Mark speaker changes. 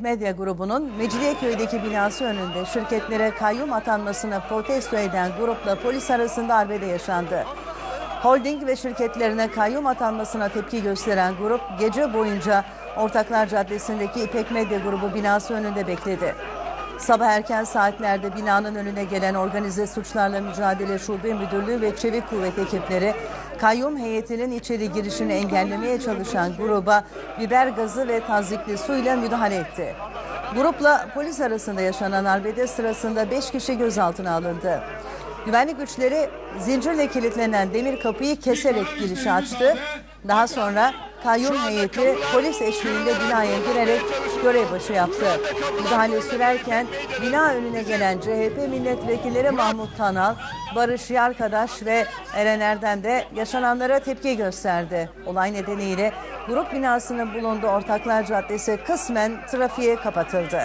Speaker 1: Medya grubunun Mecidiyeköy'deki binası önünde şirketlere kayyum atanmasını protesto eden grupla polis arasında arbede yaşandı. Holding ve şirketlerine kayyum atanmasına tepki gösteren grup gece boyunca Ortaklar Caddesi'ndeki İpek Medya Grubu binası önünde bekledi. Sabah erken saatlerde binanın önüne gelen Organize Suçlarla Mücadele Şube Müdürlüğü ve Çevik Kuvvet ekipleri kayyum heyetinin içeri girişini engellemeye çalışan gruba biber gazı ve tazikli suyla müdahale etti. Grupla polis arasında yaşanan arbede sırasında 5 kişi gözaltına alındı. Güvenlik güçleri zincirle kilitlenen demir kapıyı keserek girişi açtı. Daha sonra kayyum heyeti polis eşliğinde binaya girerek görev başı yaptı. Müdahale sürerken bina önüne gelen CHP milletvekilleri Mahmut Tanal, Barış Yarkadaş ve Eren Erdem de yaşananlara tepki gösterdi. Olay nedeniyle grup binasının bulunduğu Ortaklar Caddesi kısmen trafiğe kapatıldı.